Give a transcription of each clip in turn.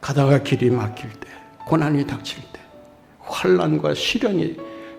가다가 길이 막힐 때, 고난이 닥칠 때, 환란과 시련이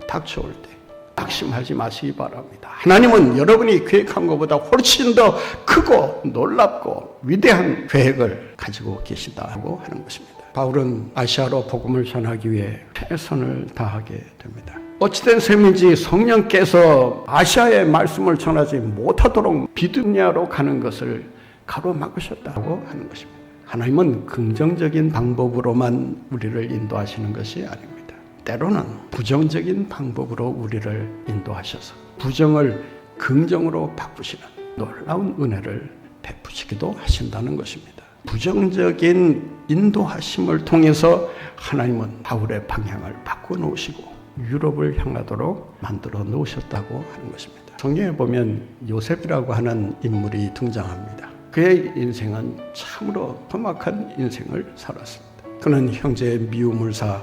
닥쳐올 때 낙심하지 마시기 바랍니다. 하나님은 여러분이 계획한 것보다 훨씬 더 크고 놀랍고 위대한 계획을 가지고 계시다고 하는 것입니다. 바울은 아시아로 복음을 전하기 위해 최선을 다하게 됩니다. 어찌된 셈인지 성령께서 아시아의 말씀을 전하지 못하도록 비두니아로 가는 것을 가로막으셨다고 하는 것입니다. 하나님은 긍정적인 방법으로만 우리를 인도하시는 것이 아닙니다. 때로는 부정적인 방법으로 우리를 인도하셔서 부정을 긍정으로 바꾸시는 놀라운 은혜를 베푸시기도 하신다는 것입니다. 부정적인 인도하심을 통해서 하나님은 바울의 방향을 바꿔 놓으시고 유럽을 향하도록 만들어 놓으셨다고 하는 것입니다. 성경에 보면 요셉이라고 하는 인물이 등장합니다. 그의 인생은 참으로 험악한 인생을 살았습니다. 그는 형제의 미움을 사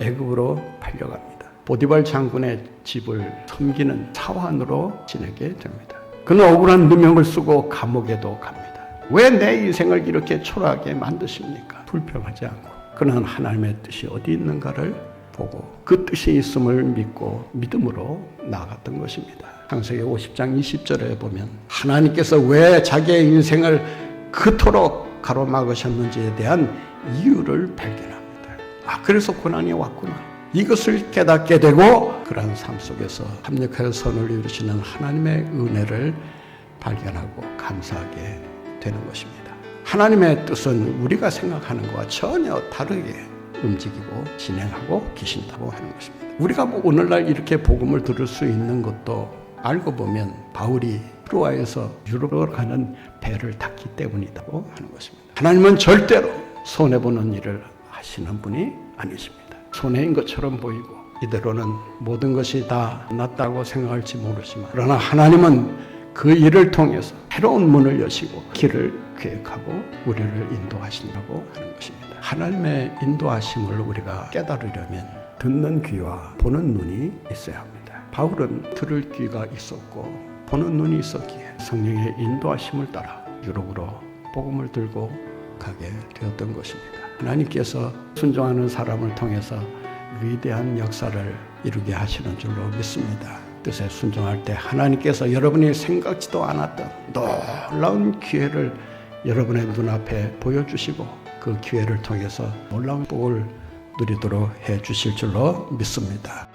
애굽으로 팔려갑니다. 보디발 장군의 집을 섬기는 사환으로 지내게 됩니다. 그는 억울한 누명을 쓰고 감옥에도 갑니다. 왜 내 인생을 이렇게 초라하게 만드십니까? 불평하지 않고 그는 하나님의 뜻이 어디 있는가를 보고 그 뜻이 있음을 믿고 믿음으로 나아갔던 것입니다. 창세기 50장 20절에 보면 하나님께서 왜 자기의 인생을 그토록 가로막으셨는지에 대한 이유를 발견합니다. 아, 그래서 고난이 왔구나. 이것을 깨닫게 되고 그러한 삶 속에서 합력하여 선을 이루시는 하나님의 은혜를 발견하고 감사하게 되는 것입니다. 하나님의 뜻은 우리가 생각하는 것과 전혀 다르게 움직이고 진행하고 계신다고 하는 것입니다. 우리가 뭐 오늘날 이렇게 복음을 들을 수 있는 것도 알고 보면 바울이 프로아에서 유럽으로 가는 배를 탔기 때문이라고 하는 것입니다. 하나님은 절대로 손해보는 일을 하시는 분이 아니십니다. 손해인 것처럼 보이고 이대로는 모든 것이 다 낫다고 생각할지 모르지만 그러나 하나님은 그 일을 통해서 새로운 문을 여시고 길을 계획하고 우리를 인도하신다고 하는 것입니다. 하나님의 인도하심을 우리가 깨달으려면 듣는 귀와 보는 눈이 있어야 합니다. 바울은 들을 귀가 있었고 보는 눈이 있었기에 성령의 인도하심을 따라 유럽으로 복음을 들고 가게 되었던 것입니다. 하나님께서 순종하는 사람을 통해서 위대한 역사를 이루게 하시는 줄로 믿습니다. 뜻에 순종할 때 하나님께서 여러분이 생각지도 않았던 놀라운 기회를 여러분의 눈앞에 보여주시고 그 기회를 통해서 놀라운 복을 누리도록 해 주실 줄로 믿습니다.